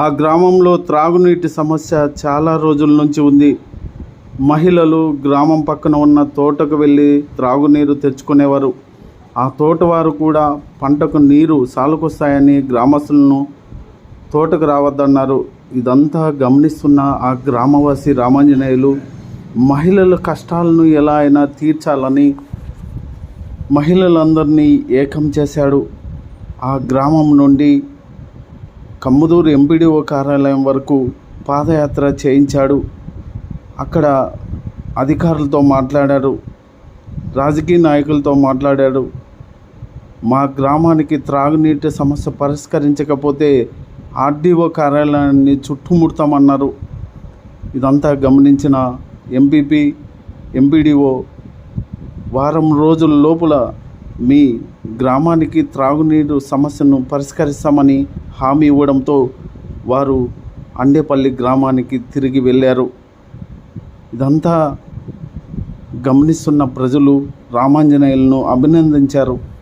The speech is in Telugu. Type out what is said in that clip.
ఆ గ్రామంలో త్రాగునీటి సమస్య చాలా రోజుల నుంచి ఉంది. మహిళలు గ్రామం పక్కన ఉన్న తోటకు వెళ్ళి త్రాగునీరు తెచ్చుకునేవారు. ఆ తోటవారు కూడా పంటకు నీరు సాలుకొస్తాయని గ్రామస్తులను తోటకు రావద్దన్నారు. ఇదంతా గమనిస్తున్న ఆ గ్రామవాసి రామాంజనేయులు మహిళల కష్టాలను ఎలా అయినా తీర్చాలని మహిళలందరినీ ఏకం చేశాడు. ఆ గ్రామం నుండి కమ్ముదూరు ఎంపీడీఓ కార్యాలయం వరకు పాదయాత్ర చేయించాడు. అక్కడ అధికారులతో మాట్లాడారు రాజకీయ నాయకులతో మాట్లాడాడు. మా గ్రామానికి త్రాగునీటి సమస్య పరిష్కరించకపోతే ఆర్డీఓ కార్యాలయాన్ని చుట్టుముడతామన్నారు. ఇదంతా గమనించిన ఎంపీపీ ఎంపీడీఓ వారం రోజుల లోపల మీ గ్రామానికి త్రాగునీరు సమస్యను పరిష్కరిస్తామని హామీ ఇవ్వడంతో వారు అండేపల్లి గ్రామానికి తిరిగి వెళ్ళారు. ఇదంతా గమనిస్తున్న ప్రజలు రామాంజనేయులను అభినందించారు.